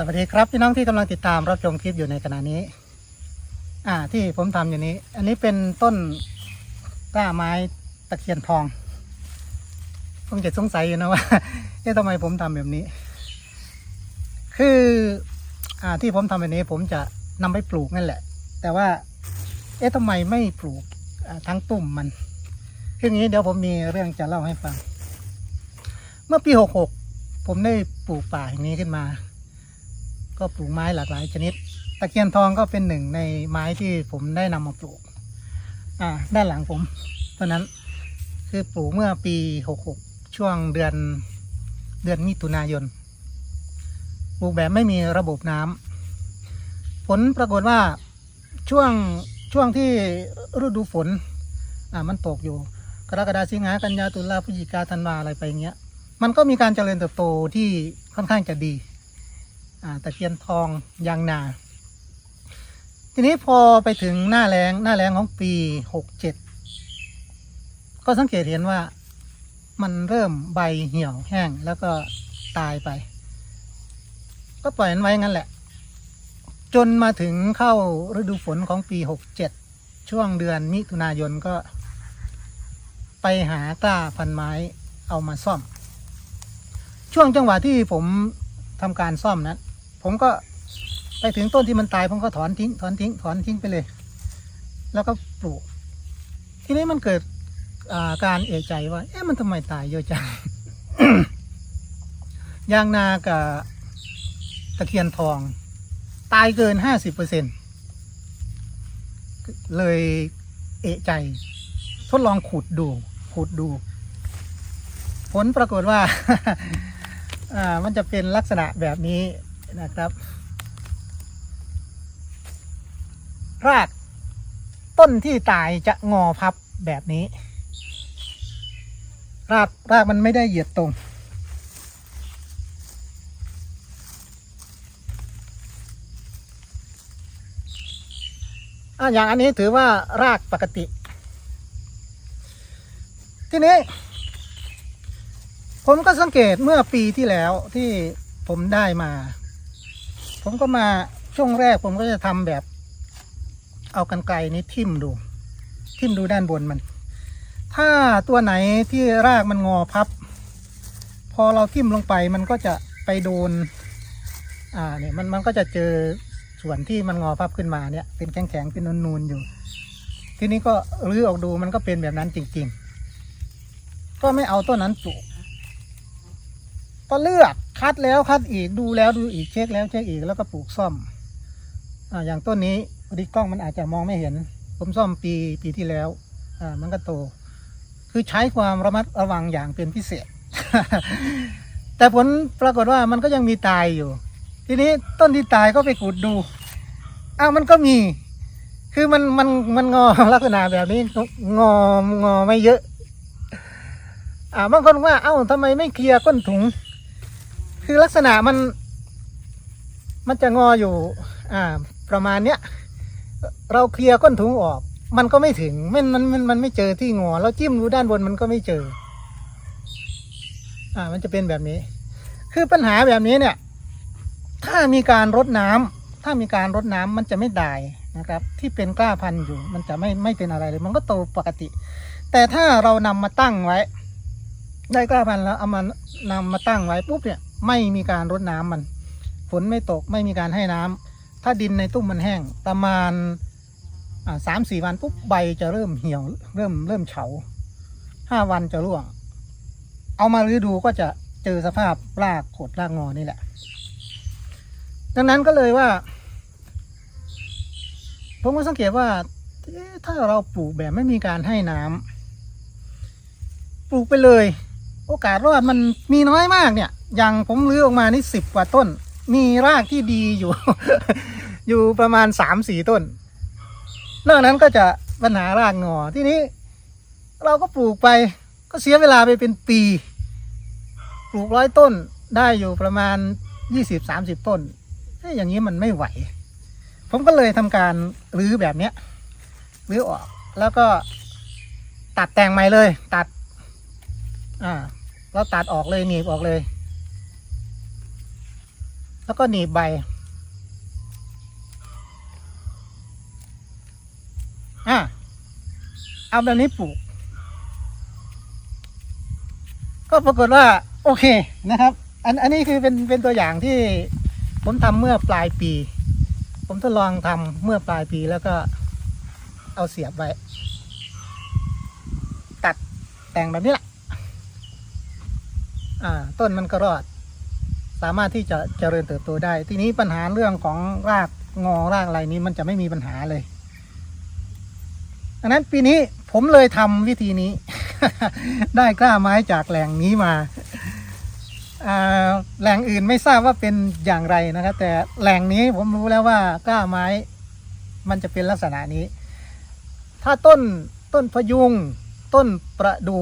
สวัสดีครับพี่น้องที่กำลังติดตามรับชมคลิปอยู่ในขณะนี้ อ่า ที่ผมทำอยู่นี้ อันนี้เป็นต้นกล้าไม้ตะเคียนทองคงจะสงสัยอยู่นะว่าเอ๊ะทำไมผมทำแบบนี้ คือ อ่า ที่ผมทำแบบนี้ ผมจะนำไปปลูกนั่นแหละ แต่ว่า เอ๊ะทำไมไม่ปลูกทั้งตุ่มมันคืออย่างนี้เดี๋ยวผมมีเรื่องจะเล่าให้ฟัง เมื่อปีหกหกผมได้ปลูกป่าแห่งนี้ขึ้นมา ก็ปลูกไม้หลากหลายชนิด ตะเคียนทองก็เป็นหนึ่งในไม้ที่ผมได้นำมาปลูก อ่า ด้านหลังผมเพราะนั้นคือปลูกเมื่อปีหกหกช่วงเดือนเดือนมิถุนายนปลูกแบบไม่มีระบบน้ำผลปรากฏว่าช่วงช่วงที่ฤดูฝน อ่า มันตกอยู่ กรกฎาสิงหากันยาตุลาพฤศจิกาธันวาอะไรไปอย่างเงี้ย มันก็มีการเจริญเติบโตที่ค่อนข้างจะดี ตะเคียนทองยางนา ทีนี้พอไปถึงหน้าแรงหน้าแรงของปีหกเจ็ดก็สังเกตเห็นว่ามันเริ่มใบเหี่ยวแห้งแล้วก็ตายไป ก็ปล่อยมันไว้งั้นแหละ จนมาถึงเข้าฤดูฝนของปีหกเจ็ดช่วงเดือนมิถุนายนก็ ไปหากล้าพันไม้เอามาซ่อม ช่วงจังหวะที่ผมทำการซ่อมนั้น ผมก็ไปถึงต้นที่มันตายผมก็ถอนทิ้ง ถอนทิ้ง ถอนทิ้งไปเลย แล้วก็ปลูก ทีนี้มันเกิดาการเอะใจว่า เอ๊ะมันทำไมตายเยอะจังยางนากับตะเคียนทอง ตายเกินห้าสิบเปอร์เซ็นเลยเอะใจ ทดลองขุดดู ขุดดู ผลปรากฏว่า มันจะเป็นลักษณะแบบนี้ นะครับ ราก ต้นที่ตายจะงอพับแบบนี้ รากรากมันไม่ได้เหยียดตรง อะอย่างอันนี้ถือว่ารากปกติ ทีนี้ ผมก็สังเกตเมื่อปีที่แล้วที่ผมได้มา ผมก็มาช่วงแรกผมก็จะทำแบบ เอากันไกลนี้ทิ่มดู ทิ่มดูด้านบนมัน ถ้าตัวไหนที่รากมันงอพับ พอเราทิ่มลงไปมันก็จะไปโดน อ่าเนี่ยมันมันก็จะเจอส่วนที่มันงอพับขึ้นมาเนี่ย เป็นแข็งๆเป็นนูนๆอยู่ ทีนี้ก็รื้อออกดูมันก็เป็นแบบนั้นจริง ๆ ก็ไม่เอาต้นนั้นปลูกก็เลือก คัดแล้วคัดอีกดูแล้วดูอีกเช็คแล้วเช็คอีกแล้วก็ปลูกซ่อมอ่าอย่างต้นนี้พอดีกล้องมันอาจจะมองไม่เห็น ผมซ่อมปีปีที่แล้วอ่ามันก็โต คือใช้ความระมัดระวังอย่างเป็นพิเศษ แต่ผลปรากฏว่ามันก็ยังมีตายอยู่ ทีนี้ต้นที่ตายก็ไปขุดดูอ้าวมันก็มี คือมันมันมันงอลักษณะแบบนี้งองอไม่เยอะ อ่าบางคนว่าเอ้าทำไมไม่เคลียร์ก้นถุง คือลักษณะมัน มันจะงออยู่ อ่า ประมาณเนี้ย เราเคลียร์ก้นถุงออก มันก็ไม่ถึงมันมันมันมันไม่เจอที่งอ เราจิ้มดูด้านบนมันก็ไม่เจอ อ่า มันจะเป็นแบบนี้ คือปัญหาแบบนี้เนี่ย ถ้ามีการรดน้ำถ้ามีการรดน้ำมันจะไม่ได้นะครับ ที่เป็นกล้าพันธุ์อยู่ มันจะไม่ไม่เป็นอะไรเลย มันก็โตปกติ แต่ถ้าเรานำมาตั้งไว้ ได้กล้าพันธุ์แล้วเอามานำมาตั้งไว้ปุ๊บเนี่ย ไม่มีการรดน้ำมัน ฝนไม่ตกไม่มีการให้น้ำถ้าดินในตุ้มมันแห้ง ประมาณสามสี่วันปุ๊บใบจะเริ่มเหี่ยว เริ่มเริ่มเฉาห้าวันจะร่วง เอามารื้อดูก็จะเจอสภาพรากขดรากงอนี่แหละ ดังนั้นก็เลยว่าผมก็สังเกตว่าถ้าเราปลูกแบบไม่มีการให้น้ำปลูกไปเลย โอกาสรอดมันมีน้อยมากเนี่ย อย่างผมรื้อออกมานี่สิบกว่าต้น มีรากที่ดีอยู่ อยู่ประมาณสามสี่ต้น นอกนั้นก็จะปัญหารากงอที่นี้ เราก็ปลูกไปก็เสียเวลาไปเป็นปี ปลูกร้อยต้นได้อยู่ประมาณยี่สิบสามสิบต้นเอ๊ะอย่างนี้มันไม่ไหว ผมก็เลยทำการรื้อแบบเนี้ยรื้อออกแล้วก็ตัดแต่งใหม่เลย ตัด อ่า เราตัดออกเลยหนีบออกเลย แล้วก็หนีบใบอะเอาแบบนี้ปลูก ก็ปรากฏว่า โอเคนะครับ อันอันนี้คือเป็นเป็นตัวอย่างที่ผมทำเมื่อปลายปี ผมทดลองทำเมื่อปลายปีแล้วก็เอาเสียบไว้ตัดแต่งแบบนี้แหละ อ่า ต้นมันก็รอด สามารถที่จะเจริญเติบโตได้ ทีนี้ปัญหาเรื่องของรากงอรากอะไรนี้มันจะไม่มีปัญหาเลยดังนั้นปีนี้ผมเลยทำวิธีนี้ ได้กล้าไม้จากแหล่งนี้มาอ่าแหล่งอื่นไม่ทราบว่าเป็นอย่างไรนะครับ แต่แหล่งนี้ผมรู้แล้วว่ากล้าไม้มันจะเป็นลักษณะนี้ ถ้าต้นต้นพยุง ต้นประดู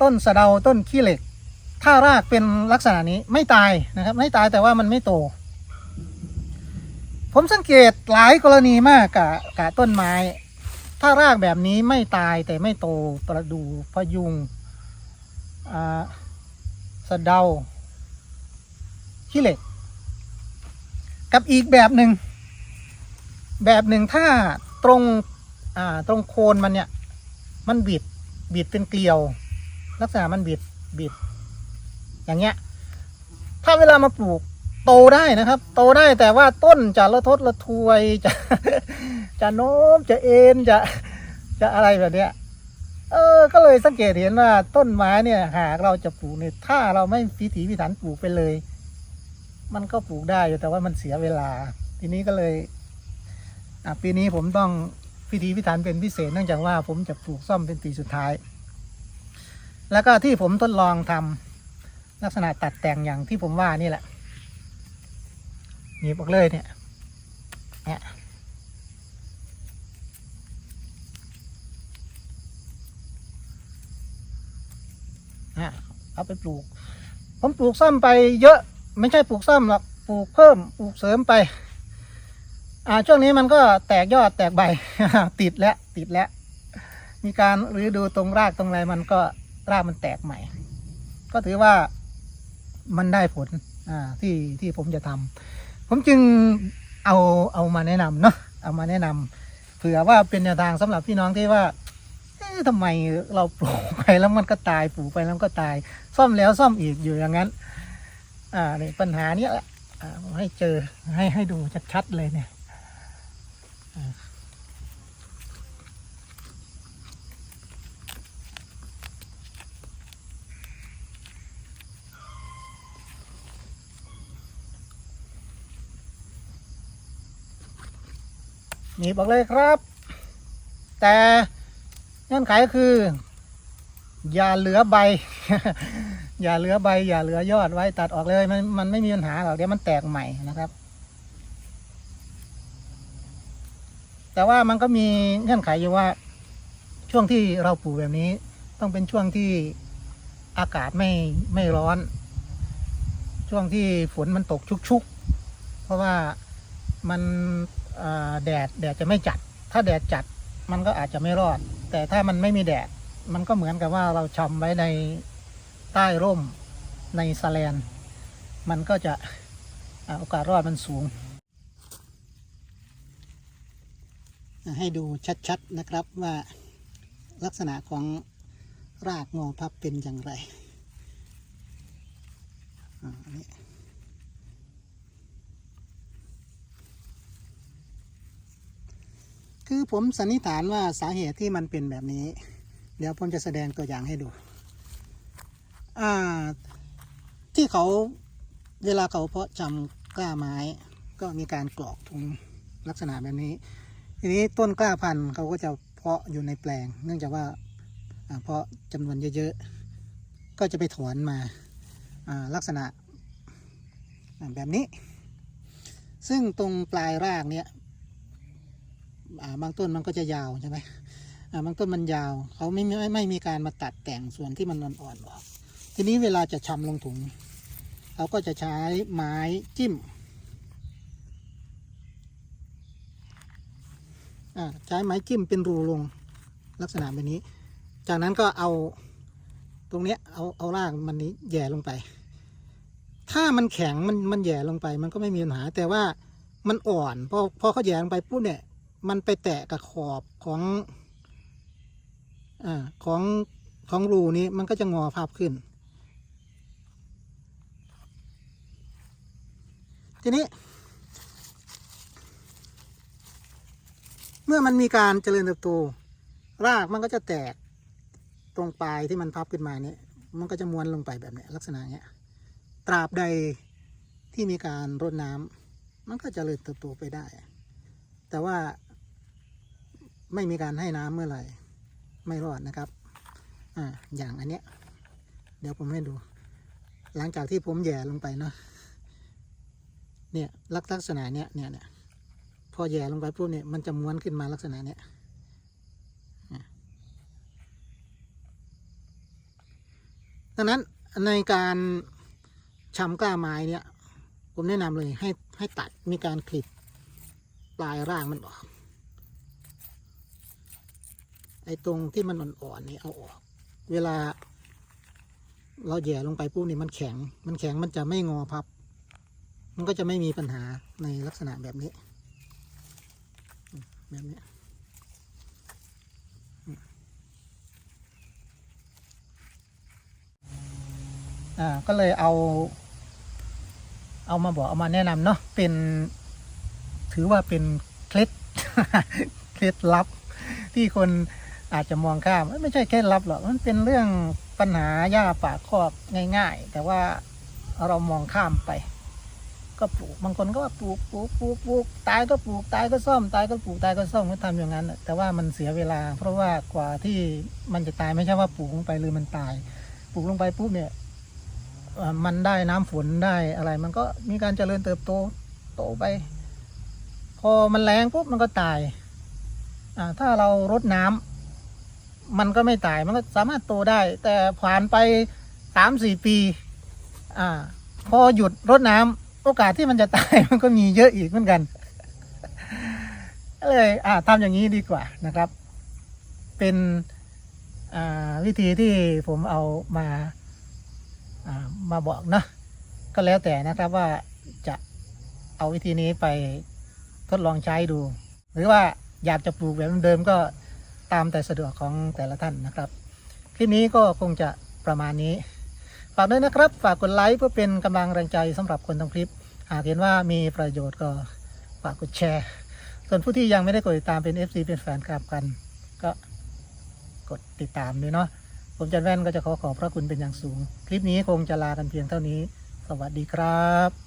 ต้นสะเดาต้นขี้เหล็ก ถ้ารากเป็นลักษณะนี้ไม่ตายนะครับ ไม่ตายแต่ว่ามันไม่โต ผมสังเกตหลายกรณีมากกับกับต้นไม้ ถ้ารากแบบนี้ไม่ตายแต่ไม่โตประดูพยุงอ่าสะเดาขี้เหล็ก กับอีกแบบหนึ่งแบบหนึ่งถ้าตรงตรงโคนมันเนี่ย มันบิดบิดเป็นเกลียว ลักษณะมันบิดบิด อย่างเงี้ย ถ้าเวลามาปลูกโตได้นะครับ โตได้แต่ว่าต้นจะละทดละทวยจะจะโน้มจะเอ็นจะจะอะไรแบบเนี้ย เออ ก็เลยสังเกตเห็นว่าต้นไม้เนี่ย หากเราจะปลูกเนี่ยถ้าเราไม่พิถีพิถันปลูกไปเลย มันก็ปลูกได้อยู่แต่ว่ามันเสียเวลา ทีนี้ก็เลยอะปีนี้ผมต้องพิถีพิถันเป็นพิเศษเนื่องจากว่าผมจะปลูกซ่อมเป็นปีสุดท้าย แล้วก็ที่ผมทดลองทำ ลักษณะตัดแต่งอย่างที่ผมว่านี่แหละหนีบออกเลยเนี่ยเนี่ยนะเอาไปปลูก ผมปลูกซ่อมไปเยอะไม่ใช่ปลูกซ่อมหรอกปลูกเพิ่มปลูกเสริมไป อ่าช่วงนี้มันก็แตกยอดแตกใบ ติดแล้วติดแล้ว มีการหรือดูตรงรากตรงไรมันก็รากมันแตกใหม่ ก็ถือว่า มันได้ผลอ่าที่ที่ผมจะทำผมจึงเอาเอามาแนะนำเนาะเอามาแนะนำเผื่อว่าเป็นแนวทางสำหรับพี่น้องที่ว่าเอ๊ะทำไมเราปลูกไปแล้วมันก็ตายปลูกไปแล้วก็ตาย ซ่อมแล้วซ่อมอีกอยู่อย่างนั้น อ่าเนี่ยปัญหาเนี้ยแหละอ่าให้เจอให้ให้ดูชัดๆเลยเนี่ย อ่านี่บอกเลยครับ แต่เงื่อนไขก็คือ อย่าเหลือใบ อย่าเหลือใบ อย่าเหลือยอดไว้ตัดออกเลย มันมันไม่มีปัญหาหรอกเดี๋ยวมันแตกใหม่นะครับ แต่ว่ามันก็มีเงื่อนไขอยู่ว่า ช่วงที่เราปลูกแบบนี้ ต้องเป็นช่วงที่อากาศไม่ไม่ร้อน ช่วงที่ฝนมันตกชุกๆ เพราะว่ามัน แดดแดดจะไม่จัด ถ้าแดดจัดมันก็อาจจะไม่รอด แต่ถ้ามันไม่มีแดด มันก็เหมือนกับว่าเราชำไว้ในใต้ร่มในสแลน มันก็จะอโอกาสรอดมันสูง ให้ดูชัดๆนะครับว่าลักษณะของรากงอพับเป็นอย่างไรอ่าอัน คือผมสันนิษฐานว่าสาเหตุที่มันเป็นแบบนี้ เดี๋ยวผมจะแสดงตัวอย่างให้ดู อ่า ที่เขาเวลาเขาเพาะจำกล้าไม้ ก็มีการกรอกถุงลักษณะแบบนี้ ทีนี้ต้นกล้าพันธุ์เขาก็จะเพาะอยู่ในแปลง เนื่องจากว่าเพาะจำนวนเยอะๆ ก็จะไปถอนมาลักษณะแบบนี้ ซึ่งตรงปลายรากเนี่ย บางต้นมันก็จะยาวใช่ไหมบางต้นมันยาวเขาไม่ไม่ไม่มีการมาตัดแต่งส่วนที่มันอ่อนๆออก ทีนี้เวลาจะชำลงถุงเขาก็จะใช้ไม้จิ้มใช้ไม้จิ้มเป็นรูลงลักษณะแบบนี้ จากนั้นก็เอาตรงเนี้ยเอาเอารากมันนี้แย่ลงไป ถ้ามันแข็งมันมันแย่ลงไป มันก็ไม่มีปัญหา แต่ว่ามันอ่อนพอพอเขาแย่ลงไปปุ๊บเนี่ย มันไปแตะกับขอบของอ่าของของรูนี้มันก็จะงอภาพขึ้น ทีนี้ เมื่อมันมีการเจริญเติบโต รากมันก็จะแตกตรงปลายที่มันพับขึ้นมาเนี่ยมันก็จะม้วนลงไปแบบนี้ลักษณะเนี้ย ตราบใดที่มีการรดน้ำมันก็จะเจริญเติบโตไปได้ แต่ว่า ไม่มีการให้น้ำเมื่อไหร่ ไม่รอดนะครับ อ่า อย่างอันเนี้ย เดี๋ยวผมให้ดู หลังจากที่ผมแย่ลงไปเนาะ เนี่ยลักษณะเนี้ยเนี่ยเนี่ยพอแย่ลงไปปุ๊บเนี่ยมันจะม้วนขึ้นมาลักษณะเนี้ยดังนั้นในการชำกล้าไม้เนี่ย ผมแนะนำเลยให้ให้ตัดมีการคลิปปลายรากมันออก ไอ้ตรงที่มันอ่อนๆนี่เอาออก เวลา เราแย่ลงไปปุ๊บนี่มันแข็ง มันแข็งมันจะไม่งอพับ มันก็จะไม่มีปัญหาในลักษณะแบบนี้ แบบนี้อ่าก็เลยเอา เอามาบอกเอามาแนะนำเนาะเป็น ถือว่าเป็นเคล็ดเคล็ดลับที่คน อาจจะมองข้ามไม่ใช่เคล็ดลับหรอกมันเป็นเรื่องปัญหาหญ้าป่าคอกง่าย ๆ แต่ว่าเรามองข้ามไป ก็ปลูกบางคนก็ว่าปลูกปลูกปลูกปลูกตายก็ปลูกตายก็ซ่อมตายก็ปลูกตายก็ซ่อมก็ทำอย่างนั้นแต่ว่ามันเสียเวลา เพราะว่ากว่าที่มันจะตายไม่ใช่ว่าปลูกลงไปเลยมันตาย ปลูกลงไปปุ๊บเนี่ยมันได้น้ำฝนได้อะไร มันก็มีการเจริญเติบโตโตไป พอมันแรงปุ๊บมันก็ตายอ่าถ้าเรารดน้ำ มันก็ไม่ตายมันก็สามารถโตได้ แต่ผ่านไปสามสี่ปี อ่า พอหยุดรดน้ำโอกาสที่มันจะตายมันก็มีเยอะอีกเหมือนกันก็เลยอ่าทำอย่างนี้ดีกว่านะครับ เป็นอ่าวิธีที่ผมเอามาอ่ามาบอกนะก็แล้วแต่นะครับว่าจะเอาวิธีนี้ไปทดลองใช้ดู หรือว่าอยากจะปลูกแบบเดิมก็ ตามแต่สะดวกของแต่ละท่านนะครับ คลิปนี้ก็คงจะประมาณนี้ ฝากด้วยนะครับ ฝากกดไลค์เพื่อเป็นกำลังแรงใจสำหรับคนทำคลิป หากเห็นว่ามีประโยชน์ก็ฝากกดแชร์ ส่วนผู้ที่ยังไม่ได้กดติดตามเป็น FC เป็นแฟนคลับกัน ก็กดติดตามด้วยเนาะผมจันแว่นก็จะขอขอบพระคุณเป็นอย่างสูง คลิปนี้คงจะลากันเพียงเท่านี้ สวัสดีครับ